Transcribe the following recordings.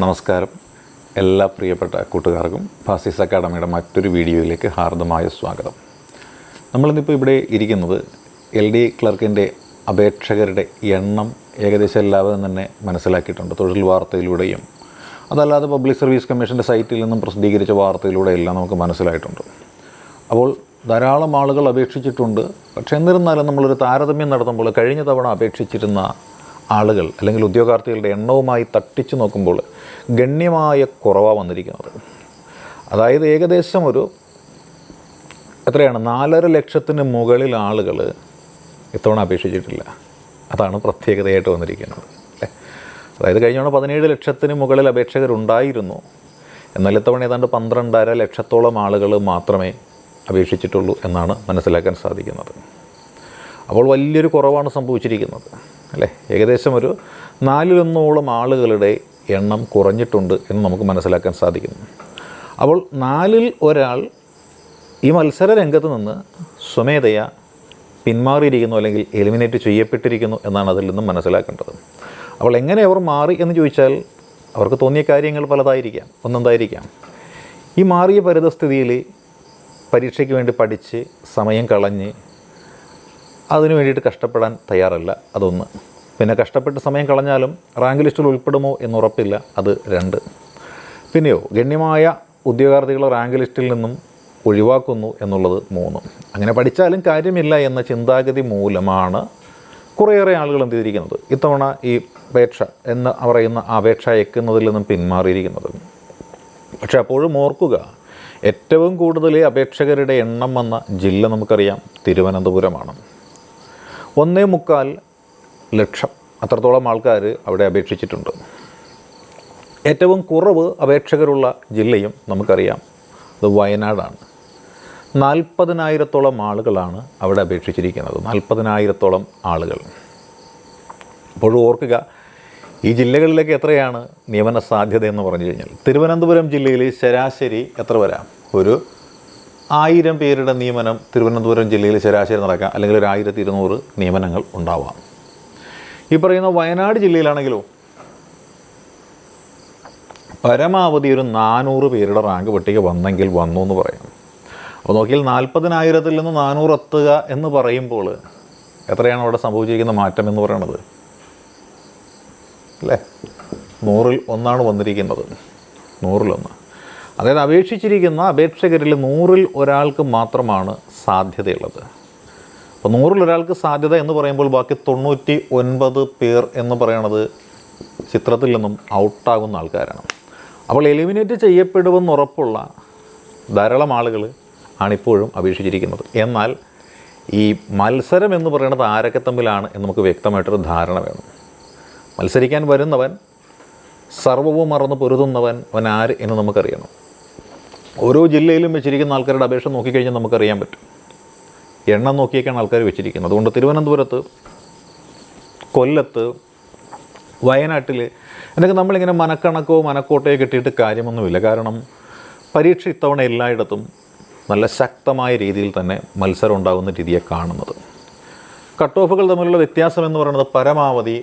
നമസ്കാരം. എല്ലാ പ്രിയപ്പെട്ട കൂട്ടുകാർക്കും ഫാസിസ് അക്കാഡമിയുടെ മറ്റൊരു വീഡിയോയിലേക്ക് ഹാർദമായ സ്വാഗതം. നമ്മളിന്നിപ്പോൾ ഇവിടെ ഇരിക്കുന്നത് എൽ ഡി ക്ലർക്കിന്റെ അപേക്ഷകരുടെ എണ്ണം ഏകദേശം എല്ലാവരും തന്നെ മനസ്സിലാക്കിയിട്ടുണ്ട് തൊഴിൽ വാർത്തയിലൂടെയും. അതല്ലാതെ പബ്ലിക് സർവീസ് കമ്മീഷന്റെ സൈറ്റിൽ നിന്നും പ്രസിദ്ധീകരിച്ച വാർത്തയിലൂടെ എല്ലാം നമുക്ക് മനസ്സിലായിട്ടുണ്ട്. അപ്പോൾ ധാരാളം ആളുകൾ അപേക്ഷിച്ചിട്ടുണ്ട്. പക്ഷേ എന്നിരുന്നാലും നമ്മളൊരു താരതമ്യം നടത്തുമ്പോൾ കഴിഞ്ഞ തവണ അപേക്ഷിച്ചിരുന്ന ആളുകൾ അല്ലെങ്കിൽ ഉദ്യോഗാർത്ഥികളുടെ എണ്ണവുമായി തട്ടിച്ചു നോക്കുമ്പോൾ ഗണ്യമായ കുറവാണ് വന്നിരിക്കുന്നത്. അതായത് ഏകദേശം ഒരു എത്രയാണ്? നാലര ലക്ഷത്തിന് മുകളിൽ ആളുകൾ ഇത്തവണ അപേക്ഷിച്ചിട്ടില്ല. അതാണ് പ്രത്യേകതയായിട്ട് വന്നിരിക്കുന്നത് അല്ലേ? അതായത് കഴിഞ്ഞ തവണ പതിനേഴ് ലക്ഷത്തിന് മുകളിൽ അപേക്ഷകരുണ്ടായിരുന്നു. എന്നാൽ ഇത്തവണ ഏതാണ്ട് പന്ത്രണ്ടര ലക്ഷത്തോളം ആളുകൾ മാത്രമേ അപേക്ഷിച്ചിട്ടുള്ളൂ എന്നാണ് മനസ്സിലാക്കാൻ സാധിക്കുന്നത്. അപ്പോൾ വലിയൊരു കുറവാണ് സംഭവിച്ചിരിക്കുന്നത്. അല്ലേ? ഏകദേശം ഒരു നാലിലൊന്നോളം ആളുകളുടെ എണ്ണം കുറഞ്ഞിട്ടുണ്ട് എന്ന് നമുക്ക് മനസ്സിലാക്കാൻ സാധിക്കുന്നു. അപ്പോൾ നാലിൽ ഒരാൾ ഈ മത്സര രംഗത്ത് നിന്ന് സ്വമേധയാ പിന്മാറിയിരിക്കുന്നു അല്ലെങ്കിൽ എലിമിനേറ്റ് ചെയ്യപ്പെട്ടിരിക്കുന്നു എന്നാണ് അതിൽ നിന്നും മനസ്സിലാക്കേണ്ടത്. അപ്പോൾ എങ്ങനെ അവർ മാറി എന്ന് ചോദിച്ചാൽ അവർക്ക് തോന്നിയ കാര്യങ്ങൾ പലതായിരിക്കാം. ഒന്നെന്തായിരിക്കാം? ഈ മാറിയ പരിതസ്ഥിതിയിൽ പരീക്ഷയ്ക്ക് വേണ്ടി പഠിച്ച് സമയം കളഞ്ഞ് അതിനു വേണ്ടിയിട്ട് കഷ്ടപ്പെടാൻ തയ്യാറല്ല അതൊന്ന്. പിന്നെ കഷ്ടപ്പെട്ട് സമയം കളഞ്ഞാലും റാങ്ക് ലിസ്റ്റിൽ ഉൾപ്പെടുമോ എന്നുറപ്പില്ല അത് രണ്ട്. പിന്നെയോ ഗണ്യമായ ഉദ്യോഗാർത്ഥികളെ റാങ്ക് ലിസ്റ്റിൽ നിന്നും ഒഴിവാക്കുന്നു എന്നുള്ളത് മൂന്ന്. അങ്ങനെ പഠിച്ചാലും കാര്യമില്ല എന്ന ചിന്താഗതി മൂലമാണ് കുറേയേറെ ആളുകൾ എന്ത് ചെയ്തിരിക്കുന്നത്? ഇത്തവണ ഈ അപേക്ഷ എന്ന് പറയുന്ന അപേക്ഷ അയക്കുന്നതിൽ നിന്നും പിന്മാറിയിരിക്കുന്നത്. പക്ഷേ അപ്പോഴും ഓർക്കുക ഏറ്റവും കൂടുതൽ അപേക്ഷകരുടെ എണ്ണം വന്ന ജില്ല നമുക്കറിയാം തിരുവനന്തപുരമാണ്. ഒന്നേ മുക്കാൽ ലക്ഷം. അത്രത്തോളം ആൾക്കാർ അവിടെ അപേക്ഷിച്ചിട്ടുണ്ട്. ഏറ്റവും കുറവ് അപേക്ഷകരുള്ള ജില്ലയും നമുക്കറിയാം. അത് വയനാടാണ്. നാൽപ്പതിനായിരത്തോളം ആളുകളാണ് അവിടെ അപേക്ഷിച്ചിരിക്കുന്നത്. നാൽപ്പതിനായിരത്തോളം ആളുകൾ. അപ്പോഴും ഓർക്കുക ഈ ജില്ലകളിലേക്ക് എത്രയാണ് നിയമന സാധ്യത എന്ന് പറഞ്ഞു കഴിഞ്ഞാൽ തിരുവനന്തപുരം ജില്ലയിൽ ശരാശരി എത്ര വരാം? ഒരു ആയിരം പേരുടെ നിയമനം തിരുവനന്തപുരം ജില്ലയിൽ ശരാശരി നടക്കാം. അല്ലെങ്കിൽ ഒരു ആയിരത്തി ഇരുന്നൂറ് നിയമനങ്ങൾ ഉണ്ടാവാം. ഈ പറയുന്ന വയനാട് ജില്ലയിലാണെങ്കിലോ പരമാവധി ഒരു നാനൂറ് പേരുടെ റാങ്ക് പട്ടിക വന്നെങ്കിൽ വന്നു എന്ന് പറയാം. അപ്പോൾ നോക്കിയാൽ നാൽപ്പതിനായിരത്തിൽ നിന്ന് നാനൂറ് എത്തുക എന്ന് പറയുമ്പോൾ എത്രയാണ് അവിടെ സംഭവിച്ചിരിക്കുന്ന മാറ്റം എന്ന് പറയുന്നത് അല്ലേ? നൂറിൽ ഒന്നാണ് വന്നിരിക്കുന്നത്. നൂറിലൊന്ന്. അതായത് അപേക്ഷിച്ചിരിക്കുന്ന അപേക്ഷകരിൽ നൂറിൽ ഒരാൾക്ക് മാത്രമാണ് സാധ്യതയുള്ളത്. അപ്പോൾ നൂറിൽ ഒരാൾക്ക് സാധ്യത എന്ന് പറയുമ്പോൾ ബാക്കി തൊണ്ണൂറ്റി ഒൻപത് പേർ എന്ന് പറയണത് ചിത്രത്തിൽ നിന്നും ഔട്ടാകുന്ന ആൾക്കാരാണ്. അപ്പോൾ എലിമിനേറ്റ് ചെയ്യപ്പെടുമെന്ന് ഉറപ്പുള്ള ധാരാളം ആളുകൾ ആണിപ്പോഴും അപേക്ഷിച്ചിരിക്കുന്നത്. എന്നാൽ ഈ മത്സരം എന്ന് പറയുന്നത് ആരൊക്കെ തമ്മിലാണ് എന്ന് നമുക്ക് വ്യക്തമായിട്ടൊരു ധാരണ വേണം. മത്സരിക്കാൻ വരുന്നവൻ സർവവും മറന്ന് പൊരുതുന്നവൻ അവൻ ആര് എന്ന് നമുക്കറിയണം. ഓരോ ജില്ലയിലും വെച്ചിരിക്കുന്ന ആൾക്കാരുടെ അപേക്ഷ നോക്കിക്കഴിഞ്ഞാൽ നമുക്കറിയാൻ പറ്റും. എണ്ണം നോക്കിയൊക്കെയാണ് ആൾക്കാർ വെച്ചിരിക്കുന്നത്. അതുകൊണ്ട് തിരുവനന്തപുരത്ത് കൊല്ലത്ത് വയനാട്ടിൽ എന്നൊക്കെ നമ്മളിങ്ങനെ മനക്കണക്കോ മനക്കോട്ടയോ കിട്ടിയിട്ട് കാര്യമൊന്നുമില്ല. കാരണം പരീക്ഷ ഇത്തവണ എല്ലായിടത്തും നല്ല ശക്തമായ രീതിയിൽ തന്നെ മത്സരം ഉണ്ടാകുന്ന രീതിയെ കാണുന്നത്. കട്ട് ഓഫുകൾ തമ്മിലുള്ള വ്യത്യാസം എന്ന് പറയുന്നത് പരമാവധി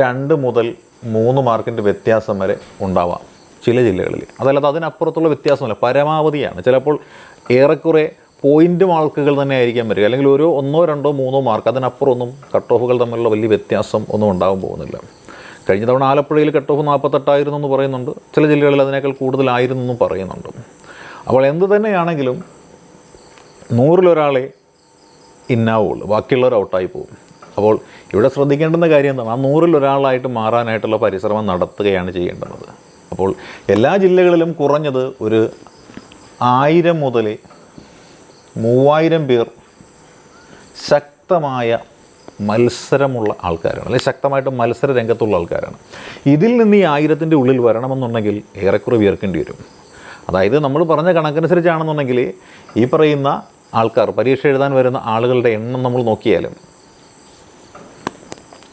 രണ്ട് മുതൽ മൂന്ന് മാർക്കിന്റെ വ്യത്യാസം വരെ ഉണ്ടാവാം. ചില ജില്ലകളിൽ. അതല്ലാതെ അതിനപ്പുറത്തുള്ള വ്യത്യാസമല്ല. പരമാവധിയാണ്. ചിലപ്പോൾ ഏറെക്കുറെ പോയിന്റ് മാർക്കുകൾ തന്നെ ആയിരിക്കാൻ വരിക അല്ലെങ്കിൽ ഒരു ഒന്നോ രണ്ടോ മൂന്നോ മാർക്ക് അതിനപ്പുറമൊന്നും കട്ട് ഓഫുകൾ തമ്മിലുള്ള വലിയ വ്യത്യാസം ഒന്നും ഉണ്ടാകാൻ പോകുന്നില്ല. കഴിഞ്ഞ തവണ ആലപ്പുഴയിൽ കട്ട് ഓഫ് നാൽപ്പത്തെട്ടായിരുന്നു എന്ന് പറയുന്നുണ്ട്. ചില ജില്ലകളിൽ അതിനേക്കാൾ കൂടുതലായിരുന്നു എന്നും പറയുന്നുണ്ട്. അപ്പോൾ എന്ത് തന്നെയാണെങ്കിലും നൂറിലൊരാളെ ഇന്നാവുള്ളൂ. ബാക്കിയുള്ളവർ ഔട്ടായി പോകും. അപ്പോൾ ഇവിടെ ശ്രദ്ധിക്കേണ്ടുന്ന കാര്യം എന്താണ്? ആ നൂറിലൊരാളായിട്ട് മാറാനായിട്ടുള്ള പരിശ്രമം നടത്തുകയാണ് ചെയ്യേണ്ടത്. അപ്പോൾ എല്ലാ ജില്ലകളിലും കുറഞ്ഞത് ഒരു ആയിരം മുതൽ മൂവായിരം പേർ ശക്തമായ മത്സരമുള്ള ആൾക്കാരാണ്. അല്ലെങ്കിൽ ശക്തമായിട്ട് മത്സര രംഗത്തുള്ള ആൾക്കാരാണ്. ഇതിൽ നിന്ന് ഈ ആയിരത്തിന്റെ ഉള്ളിൽ വരണമെന്നുണ്ടെങ്കിൽ ഏറെക്കുറെ വിയർക്കേണ്ടി വരും. അതായത് നമ്മൾ പറഞ്ഞ കണക്കനുസരിച്ചാണെന്നുണ്ടെങ്കിൽ ഈ പറയുന്ന ആൾക്കാർ പരീക്ഷ എഴുതാൻ വരുന്ന ആളുകളുടെ എണ്ണം നമ്മൾ നോക്കിയാലും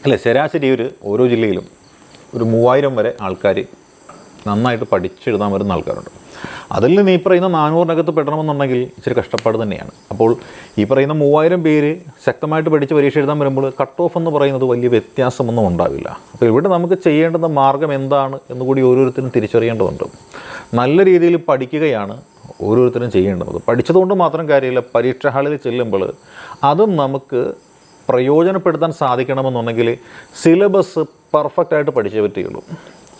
അല്ലെ ശരാശരി ഒരു ഓരോ ജില്ലയിലും ഒരു മൂവായിരം വരെ ആൾക്കാർ നന്നായിട്ട് പഠിച്ചെഴുതാൻ വരുന്ന ആൾക്കാരുണ്ട്. അതിൽ ഈ പറയുന്ന നാനൂറിനകത്ത് പെടണമെന്നുണ്ടെങ്കിൽ ഇച്ചിരി കഷ്ടപ്പാട് തന്നെയാണ്. അപ്പോൾ ഈ പറയുന്ന മൂവായിരം പേര് ശക്തമായിട്ട് പഠിച്ച് പരീക്ഷ എഴുതാൻ വരുമ്പോൾ കട്ട് ഓഫ് എന്ന് പറയുന്നത് വലിയ വ്യത്യാസമൊന്നും ഉണ്ടാവില്ല. അപ്പോൾ ഇവിടെ നമുക്ക് ചെയ്യേണ്ടുന്ന മാർഗം എന്താണ് എന്ന് കൂടി ഓരോരുത്തരും തിരിച്ചറിയേണ്ടതുണ്ട്. നല്ല രീതിയിൽ പഠിക്കുകയാണ് ഓരോരുത്തരും ചെയ്യേണ്ടത്. പഠിച്ചതുകൊണ്ട് മാത്രം കാര്യമില്ല പരീക്ഷ ഹാളിൽ ചെല്ലുമ്പോൾ അതും നമുക്ക് പ്രയോജനപ്പെടുത്താൻ സാധിക്കണമെന്നുണ്ടെങ്കിൽ സിലബസ് പെർഫെക്റ്റായിട്ട് പഠിച്ചേ പറ്റുകയുള്ളൂ.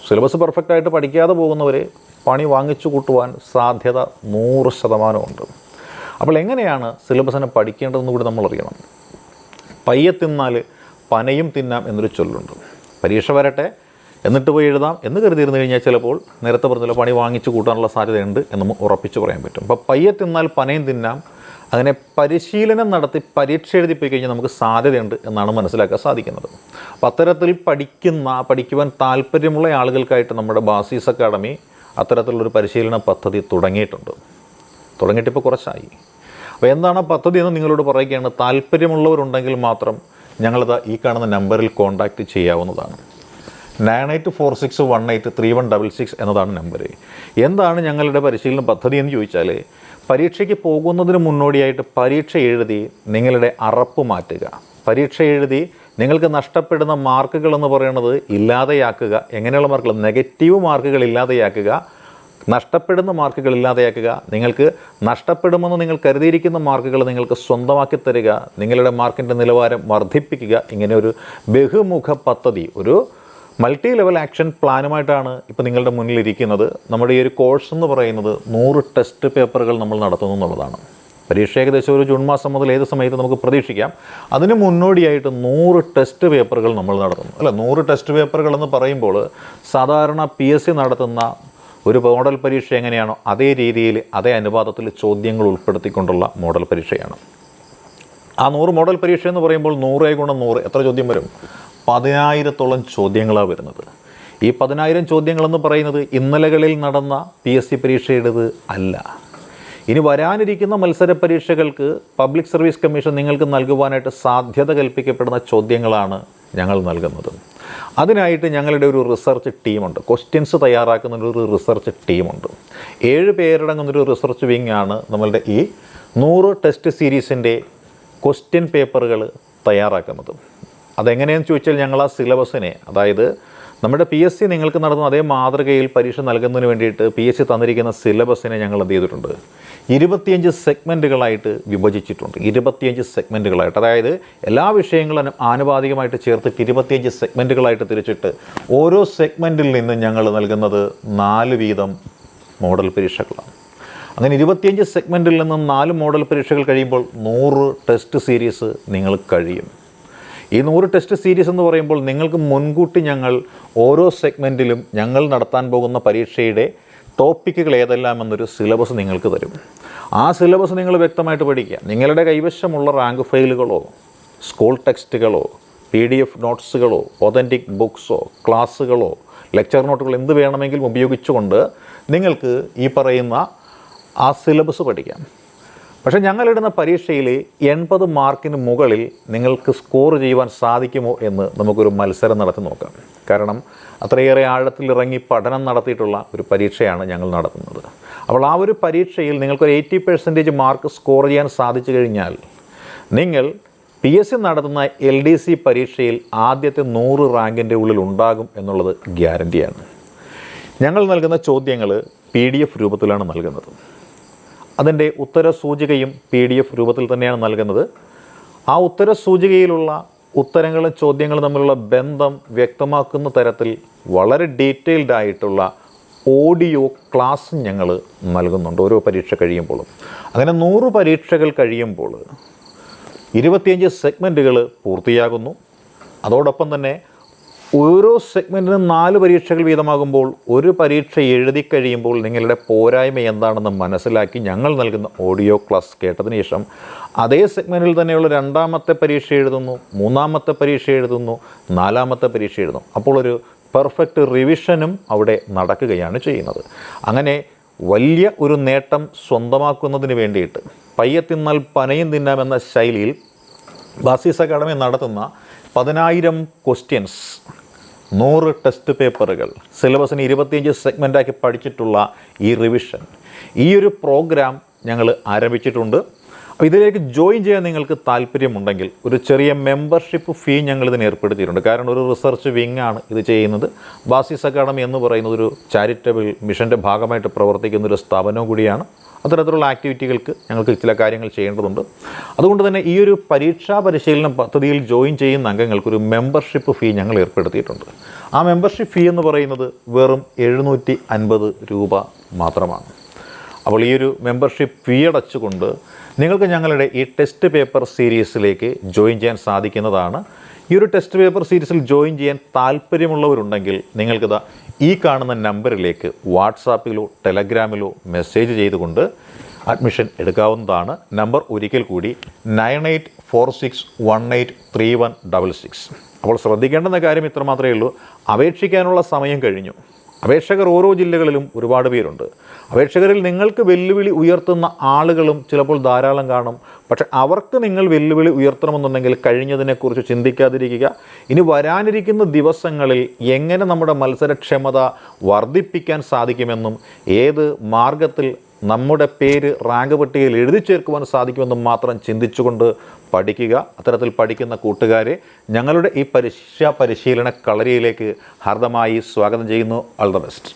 സിലബസ് പെർഫെക്റ്റായിട്ട് പഠിക്കാതെ പോകുന്നവരെ പണി വാങ്ങിച്ചു കൂട്ടുവാൻ സാധ്യത നൂറ് ശതമാനമുണ്ട്. അപ്പോൾ എങ്ങനെയാണ് സിലബസിനെ പഠിക്കേണ്ടതെന്ന് കൂടി നമ്മൾ അറിയണം പയ്യെ തിന്നാൽ പനയും തിന്നാം എന്നൊരു ചൊല്ലുണ്ട്. പരീക്ഷ വരട്ടെ എന്നിട്ട് പോയി എഴുതാം എന്ന് കരുതിയിരുന്നു കഴിഞ്ഞാൽ ചിലപ്പോൾ നേരത്തെ പറഞ്ഞല്ലോ പണി വാങ്ങിച്ചു കൂട്ടാനുള്ള സാധ്യതയുണ്ട് എന്ന് ഉറപ്പിച്ച് പറയാൻ പറ്റും. അപ്പോൾ പയ്യെ തിന്നാൽ പനയും തിന്നാം അങ്ങനെ പരിശീലനം നടത്തി പരീക്ഷ എഴുതി പോയി കഴിഞ്ഞാൽ നമുക്ക് സാധ്യതയുണ്ട് എന്നാണ് മനസ്സിലാക്കാൻ സാധിക്കുന്നത്. അപ്പം അത്തരത്തിൽ പഠിക്കുന്ന പഠിക്കുവാൻ താല്പര്യമുള്ള ആളുകൾക്കായിട്ട് നമ്മുടെ ബാസീസ് അക്കാഡമി അത്തരത്തിലുള്ളൊരു പരിശീലന പദ്ധതി തുടങ്ങിയിട്ടുണ്ട്. തുടങ്ങിയിട്ടിപ്പോൾ കുറച്ചായി. അപ്പോൾ എന്താണ് പദ്ധതി എന്ന് നിങ്ങളോട് പറയുകയാണ് താല്പര്യമുള്ളവരുണ്ടെങ്കിൽ മാത്രം ഞങ്ങളിത് ഈ കാണുന്ന നമ്പറിൽ കോൺടാക്റ്റ് ചെയ്യാവുന്നതാണ്. Nine eight four six one eight three one double six എന്നതാണ് നമ്പർ എന്താണ് ഞങ്ങളുടെ പരിശീലന പദ്ധതി എന്ന് ചോദിച്ചാൽ പരീക്ഷയ്ക്ക് പോകുന്നതിന് മുന്നോടിയായിട്ട് പരീക്ഷ എഴുതി നിങ്ങളുടെ അറപ്പ് മാറ്റുക. പരീക്ഷ എഴുതി നിങ്ങൾക്ക് നഷ്ടപ്പെടുന്ന മാർക്കുകൾ എന്ന് പറയുന്നത് ഇല്ലാതെയാക്കുക എങ്ങനെയുള്ള മാർക്കുകൾ? നെഗറ്റീവ് മാർക്കുകൾ ഇല്ലാതെയാക്കുക നഷ്ടപ്പെടുന്ന മാർക്കുകൾ ഇല്ലാതെയാക്കുക നിങ്ങൾക്ക് നഷ്ടപ്പെടുമെന്ന് നിങ്ങൾ കരുതിയിരിക്കുന്ന മാർക്കുകൾ നിങ്ങൾക്ക് സ്വന്തമാക്കി തരിക നിങ്ങളുടെ മാർക്കിന്റെ നിലവാരം വർദ്ധിപ്പിക്കുക ഇങ്ങനെ ഒരു ബഹുമുഖ പദ്ധതി ഒരു മൾട്ടി ലെവൽ ആക്ഷൻ പ്ലാനുമായിട്ടാണ് ഇപ്പോൾ നിങ്ങളുടെ മുന്നിലിരിക്കുന്നത് നമ്മുടെ ഈ ഒരു കോഴ്സ് എന്ന് പറയുന്നത് നൂറ് ടെസ്റ്റ് പേപ്പറുകൾ നമ്മൾ നടത്തുന്നു എന്നുള്ളതാണ്. പരീക്ഷ ഏകദേശം ഒരു ജൂൺ മാസം മുതൽ ഏത് സമയത്ത് നമുക്ക് പ്രതീക്ഷിക്കാം. അതിന് മുന്നോടിയായിട്ട് നൂറ് ടെസ്റ്റ് പേപ്പറുകൾ നമ്മൾ നടത്തുന്നു. അല്ല നൂറ് ടെസ്റ്റ് പേപ്പറുകൾ എന്ന് പറയുമ്പോൾ സാധാരണ പി എസ് സി നടത്തുന്ന ഒരു മോഡൽ പരീക്ഷ എങ്ങനെയാണോ അതേ രീതിയിൽ അതേ അനുപാതത്തിൽ ചോദ്യങ്ങൾ ഉൾപ്പെടുത്തിക്കൊണ്ടുള്ള മോഡൽ പരീക്ഷയാണ്. ആ നൂറ് മോഡൽ പരീക്ഷ എന്ന് പറയുമ്പോൾ നൂറേ ഗുണം നൂറ്. എത്ര ചോദ്യം വരും? പതിനായിരത്തോളം ചോദ്യങ്ങളാണ് വരുന്നത്. ഈ പതിനായിരം ചോദ്യങ്ങളെന്ന് പറയുന്നത് ഇന്നലകളിൽ നടന്ന പി എസ് സി പരീക്ഷയുടേത് അല്ല. ഇനി വരാനിരിക്കുന്ന മത്സര പരീക്ഷകൾക്ക് പബ്ലിക് സർവീസ് കമ്മീഷൻ നിങ്ങൾക്ക് നൽകുവാനായിട്ട് സാധ്യത കൽപ്പിക്കപ്പെടുന്ന ചോദ്യങ്ങളാണ് ഞങ്ങൾ നൽകുന്നത്. അതിനായിട്ട് ഞങ്ങളുടെ ഒരു റിസർച്ച് ടീമുണ്ട് ക്വസ്റ്റ്യൻസ് തയ്യാറാക്കുന്ന ഒരു റിസർച്ച് ടീമുണ്ട് ഏഴ് പേരടങ്ങുന്നൊരു റിസർച്ച് വിങ് ആണ് നമ്മളുടെ ഈ നൂറ് ടെസ്റ്റ് സീരീസിന്റെ ക്വസ്റ്റ്യൻ പേപ്പറുകൾ തയ്യാറാക്കുന്നത്. അതെങ്ങനെയെന്ന് ചോദിച്ചാൽ ഞങ്ങൾ ആ സിലബസിനെ അതായത് നമ്മുടെ പി എസ് സി നിങ്ങൾക്ക് നടത്തുന്ന അതേ മാതൃകയിൽ പരീക്ഷ നൽകുന്നതിന് വേണ്ടിയിട്ട് പി എസ് സി തന്നിരിക്കുന്ന സിലബസിനെ ഞങ്ങൾ എന്ത് ചെയ്തിട്ടുണ്ട്? ഇരുപത്തിയഞ്ച് സെഗ്മെന്റുകളായിട്ട് വിഭജിച്ചിട്ടുണ്ട്. ഇരുപത്തിയഞ്ച് സെഗ്മെന്റുകളായിട്ട് അതായത് എല്ലാ വിഷയങ്ങളും ആനുപാതികമായിട്ട് ചേർത്തിട്ട് ഇരുപത്തിയഞ്ച് സെഗ്മെന്റുകളായിട്ട് തിരിച്ചിട്ട് ഓരോ സെഗ്മെന്റിൽ നിന്നും ഞങ്ങൾ നൽകുന്നത് നാല് വീതം മോഡൽ പരീക്ഷകളാണ്. അങ്ങനെ ഇരുപത്തിയഞ്ച് സെഗ്മെന്റിൽ നിന്നും നാല് മോഡൽ പരീക്ഷകൾ കഴിയുമ്പോൾ നൂറ് ടെസ്റ്റ് സീരീസ് നിങ്ങൾ കഴിയും. ഈ നൂറ് ടെസ്റ്റ് സീരീസ് എന്ന് പറയുമ്പോൾ നിങ്ങൾക്ക് മുൻകൂട്ടി ഞങ്ങൾ ഓരോ സെഗ്മെന്റിലും ഞങ്ങൾ നടത്താൻ പോകുന്ന പരീക്ഷയുടെ ടോപ്പിക്കുകൾ ഏതെല്ലാം എന്നൊരു സിലബസ് നിങ്ങൾക്ക് തരും. ആ സിലബസ് നിങ്ങൾ വ്യക്തമായിട്ട് പഠിക്കുക. നിങ്ങളുടെ കൈവശമുള്ള റാങ്ക് ഫയലുകളോ സ്കൂൾ ടെക്സ്റ്റുകളോ പി ഡി എഫ് നോട്ട്സുകളോ ഒതന്റിക് ബുക്സോ ക്ലാസ്സുകളോ ലെക്ചർ നോട്ടുകൾ എന്ത് വേണമെങ്കിലും ഉപയോഗിച്ചുകൊണ്ട് നിങ്ങൾക്ക് ഈ പറയുന്ന ആ സിലബസ് പഠിക്കാം. പക്ഷേ ഞങ്ങളിടുന്ന പരീക്ഷയിൽ എൺപത് മാർക്കിന് മുകളിൽ നിങ്ങൾക്ക് സ്കോർ ചെയ്യുവാൻ സാധിക്കുമോ എന്ന് നമുക്കൊരു മത്സരം നടത്തി നോക്കാം. കാരണം അത്രയേറെ ആഴത്തിൽ ഇറങ്ങി പഠനം നടത്തിയിട്ടുള്ള ഒരു പരീക്ഷയാണ് ഞങ്ങൾ നടത്തുന്നത്. അപ്പോൾ ആ ഒരു പരീക്ഷയിൽ നിങ്ങൾക്കൊരു എയ്റ്റി പെർസെന്റേജ് മാർക്ക് സ്കോർ ചെയ്യാൻ സാധിച്ചു കഴിഞ്ഞാൽ നിങ്ങൾ പി എസ് സി നടത്തുന്ന എൽ ഡി സി പരീക്ഷയിൽ ആദ്യത്തെ നൂറ് റാങ്കിന്റെ ഉള്ളിൽ ഉണ്ടാകും എന്നുള്ളത് ഗ്യാരന്റിയാണ്. ഞങ്ങൾ നൽകുന്ന ചോദ്യങ്ങൾ പി ഡി എഫ് രൂപത്തിലാണ് നൽകുന്നത്. അതിന്റെ ഉത്തര സൂചികയും പി ഡി എഫ് രൂപത്തിൽ തന്നെയാണ് നൽകുന്നത്. ആ ഉത്തര സൂചികയിലുള്ള ഉത്തരങ്ങളും ചോദ്യങ്ങളും തമ്മിലുള്ള ബന്ധം വ്യക്തമാക്കുന്ന തരത്തിൽ വളരെ ഡീറ്റെയിൽഡ് ആയിട്ടുള്ള ഓഡിയോ ക്ലാസ് ഞങ്ങൾ നൽകുന്നുണ്ട് ഓരോ പരീക്ഷ കഴിയുമ്പോഴും. അങ്ങനെ നൂറ് പരീക്ഷകൾ കഴിയുമ്പോൾ ഇരുപത്തിയഞ്ച് സെഗ്മെന്റുകൾ പൂർത്തിയാകുന്നു. അതോടൊപ്പം തന്നെ ഓരോ സെഗ്മെന്റിനും നാല് പരീക്ഷകൾ വീതമാകുമ്പോൾ ഒരു പരീക്ഷ എഴുതി കഴിയുമ്പോൾ നിങ്ങളുടെ പോരായ്മ എന്താണെന്ന് മനസ്സിലാക്കി ഞങ്ങൾ നൽകുന്ന ഓഡിയോ ക്ലാസ് കേട്ടതിന് ശേഷം അതേ സെഗ്മെന്റിൽ തന്നെയുള്ള രണ്ടാമത്തെ പരീക്ഷ എഴുതുന്നു മൂന്നാമത്തെ പരീക്ഷ എഴുതുന്നു നാലാമത്തെ പരീക്ഷ എഴുതുന്നു. അപ്പോൾ ഒരു പെർഫെക്റ്റ് റിവിഷനും അവിടെ നടക്കുകയാണ് ചെയ്യുന്നത്. അങ്ങനെ വലിയ ഒരു നേട്ടം സ്വന്തമാക്കുന്നതിന് വേണ്ടിയിട്ട് പയ്യെ തിന്നാൽ പനയും തിന്നാമെന്ന ശൈലിയിൽ ബാസീസ് അക്കാഡമി നടത്തുന്ന പതിനായിരം ക്വസ്റ്റ്യൻസ് നൂറ് ടെസ്റ്റ് പേപ്പറുകൾ സിലബസിന് ഇരുപത്തിയഞ്ച് സെഗ്മെന്റാക്കി പഠിച്ചിട്ടുള്ള ഈ റിവിഷൻ ഈ ഒരു പ്രോഗ്രാം ഞങ്ങൾ ആരംഭിച്ചിട്ടുണ്ട്. അപ്പോൾ ഇതിലേക്ക് ജോയിൻ ചെയ്യാൻ നിങ്ങൾക്ക് താല്പര്യമുണ്ടെങ്കിൽ ഒരു ചെറിയ മെമ്പർഷിപ്പ് ഫീ ഞങ്ങൾ ഇതിന് ഏർപ്പെടുത്തിയിട്ടുണ്ട്. കാരണം ഒരു റിസർച്ച് വിങ് ആണ് ഇത് ചെയ്യുന്നത്. ബാസിസ് അക്കാഡമി എന്ന് പറയുന്നത് ഒരു ചാരിറ്റബിൾ മിഷന്റെ ഭാഗമായിട്ട് പ്രവർത്തിക്കുന്ന ഒരു സ്ഥാപനവും കൂടിയാണ്. അത്തരത്തിലുള്ള ആക്ടിവിറ്റികൾക്ക് ഞങ്ങൾക്ക് ചില കാര്യങ്ങൾ ചെയ്യേണ്ടതുണ്ട്. അതുകൊണ്ട് തന്നെ ഈ ഒരു പരീക്ഷാ പരിശീലന പദ്ധതിയിൽ ജോയിൻ ചെയ്യുന്ന അംഗങ്ങൾക്ക് ഒരു മെമ്പർഷിപ്പ് ഫീ ഞങ്ങൾ ഏർപ്പെടുത്തിയിട്ടുണ്ട്. ആ മെമ്പർഷിപ്പ് ഫീ എന്ന് പറയുന്നത് വെറും എഴുന്നൂറ്റി അൻപത് രൂപ മാത്രമാണ്. അപ്പോൾ ഈ ഒരു മെമ്പർഷിപ്പ് ഫീ അടച്ചുകൊണ്ട് നിങ്ങൾക്ക് ഞങ്ങളുടെ ഈ ടെസ്റ്റ് പേപ്പർ സീരീസിലേക്ക് ജോയിൻ ചെയ്യാൻ സാധിക്കുന്നതാണ് ഈ ഒരു ടെസ്റ്റ് പേപ്പർ സീരീസിൽ ജോയിൻ ചെയ്യാൻ താല്പര്യമുള്ളവരുണ്ടെങ്കിൽ നിങ്ങൾക്കിതാ ഈ കാണുന്ന നമ്പറിലേക്ക് വാട്സാപ്പിലോ ടെലഗ്രാമിലോ മെസ്സേജ് ചെയ്തുകൊണ്ട് അഡ്മിഷൻ എടുക്കാവുന്നതാണ്. നമ്പർ ഒരിക്കൽ കൂടി nine eight four six one eight three one double six. അപ്പോൾ ശ്രദ്ധിക്കേണ്ടുന്ന കാര്യം ഇത്ര മാത്രമേ ഉള്ളൂ. അപേക്ഷിക്കാനുള്ള സമയം കഴിഞ്ഞു. അപേക്ഷകർ ഓരോ ജില്ലകളിലും ഒരുപാട് പേരുണ്ട്. അപേക്ഷകരിൽ നിങ്ങൾക്ക് വെല്ലുവിളി ഉയർത്തുന്ന ആളുകളും ചിലപ്പോൾ ധാരാളം കാണും. പക്ഷെ അവർക്ക് നിങ്ങൾ വെല്ലുവിളി ഉയർത്തണമെന്നുണ്ടെങ്കിൽ കഴിഞ്ഞതിനെക്കുറിച്ച് ചിന്തിക്കാതിരിക്കുക. ഇനി വരാനിരിക്കുന്ന ദിവസങ്ങളിൽ എങ്ങനെ നമ്മുടെ മത്സരക്ഷമത വർദ്ധിപ്പിക്കാൻ സാധിക്കുമെന്നും ഏത് മാർഗത്തിൽ നമ്മുടെ പേര് റാങ്ക് പട്ടികയിൽ എഴുതി ചേർക്കുവാൻ സാധിക്കുമെന്ന് മാത്രം ചിന്തിച്ചുകൊണ്ട് പഠിക്കുക. അത്തരത്തിൽ പഠിക്കുന്ന കൂട്ടുകാരെ ഞങ്ങളുടെ ഈ പരീക്ഷാ പരിശീലന കളരിയിലേക്ക് ഹാർദമായി സ്വാഗതം ചെയ്യുന്നു. All the best